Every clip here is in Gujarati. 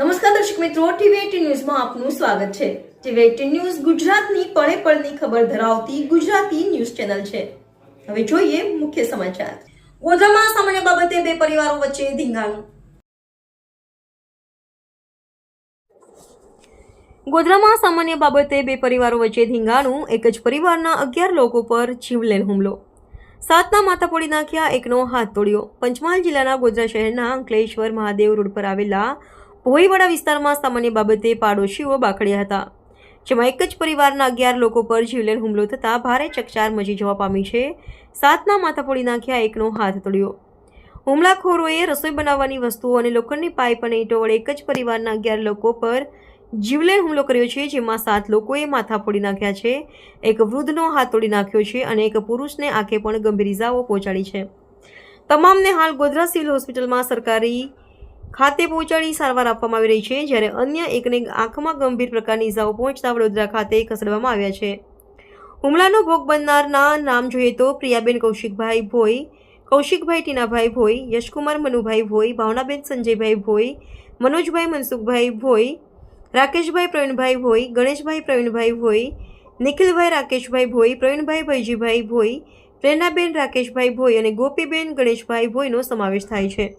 નમસ્કાર દર્શક મિત્રો, ટીવી ન્યૂઝમાં આપનું સ્વાગત છે. ટીવી ન્યૂઝ ગુજરાતની પળે પળની ખબર ધરાવતી ગુજરાતી ન્યૂઝ ચેનલ છે. હવે જોઈએ મુખ્ય સમાચાર. ગોધરામાં સામાન્ય બાબતે બે પરિવારો વચ્ચે ધીંગાણું. ગોધરામાં સામાન્ય બાબતે બે પરિવારો વચ્ચે ધીંગાણું, એક જ પરિવારના અગિયાર લોકો પર જીવલેણ હુમલો. સાતના માથા પોડી નાખ્યા, એકનો હાથ તોડ્યો. પંચમહાલ જિલ્લાના ગોધરા શહેરના અંકલેશ્વર મહાદેવ રોડ પર આવેલા ભોઈવાડા વિસ્તારમાં સામાન્ય બાબતે પાડોશીઓ બાકડ્યા હતા, જેમાં એક જ પરિવારના અગિયાર લોકો પર જીવલેણ હુમલો થતાં ભારે ચકચાર મચી જવા પામી છે. સાતના માથા ફોડી નાખ્યા એકનો હાથ તોડ્યો હુમલાખોરોએ રસોઈ બનાવવાની વસ્તુઓ અને લોખંડની પાઇપ અને ઈંટો વડે એક જ પરિવારના અગિયાર લોકો પર જીવલેણ હુમલો કર્યો છે, જેમાં સાત લોકોએ માથા ફોડી નાખ્યા છે. એક વૃદ્ધનો હાથ તોડી નાખ્યો છે અને એક પુરુષને આંખે પણ ગંભીર ઇજાઓ પહોંચાડી છે. તમામને હાલ ગોધરા સિવિલ હોસ્પિટલમાં સરકારી ખાતે પહોંચાડી સારવાર આપવામાં આવી રહી છે, જ્યારે અન્ય એકને આંખમાં ગંભીર પ્રકારની ઇજાઓ પહોંચતા વડોદરા ખાતે ખસેડવામાં આવ્યા છે. હુમલાનો ભોગ બનનારના નામ જોઈએ તો પ્રિયાબેન કૌશિકભાઈ ભોઈ, કૌશિકભાઈ ટીનાભાઈ ભોઈ, યશકુમાર મનુભાઈ ભોઈ, ભાવનાબેન સંજયભાઈ ભોઈ, મનોજભાઈ મનસુખભાઈ ભોઈ, રાકેશભાઈ પ્રવીણભાઈ ભોઈ, ગણેશભાઈ પ્રવીણભાઈ ભોઈ, નિખિલભાઈ રાકેશભાઈ ભોઈ, પ્રવીણભાઈ ભૈજીભાઈ ભોઈ, પ્રેરણાબેન રાકેશભાઈ ભોઈ અને ગોપીબેન ગણેશભાઈ ભોઈનો સમાવેશ થાય છે.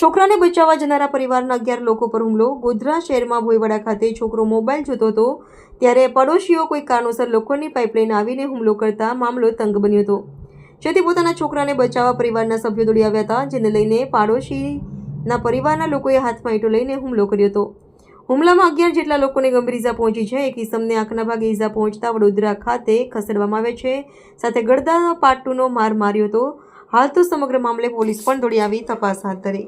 છોકરાને બચાવવા જનારા પરિવારના અગિયાર લોકો પર હુમલો. ગોધરા શહેરમાં ભોઈવાડા ખાતે છોકરો મોબાઈલ જોતો હતો, ત્યારે પડોશીઓ કોઈ કારણોસર લોખંડની પાઇપલાઇન આવીને હુમલો કરતા મામલો તંગ બન્યો હતો. જેથી પોતાના છોકરાને બચાવવા પરિવારના સભ્યો દોડી આવ્યા હતા, જેને લઈને પાડોશીના પરિવારના લોકોએ હાથમાં ઈટો લઈને હુમલો કર્યો હતો. હુમલામાં અગિયાર જેટલા લોકોને ગંભીર ઇજા પહોંચી છે. એક ઇસમને આંખના ભાગે ઇજા પહોંચતા વડોદરા ખાતે ખસેડવામાં આવે છે. સાથે ગડદા પાટુનો માર માર્યો હતો. હાલ તો સમગ્ર મામલે પોલીસ પણ દોડી આવી તપાસ હાથ ધરી.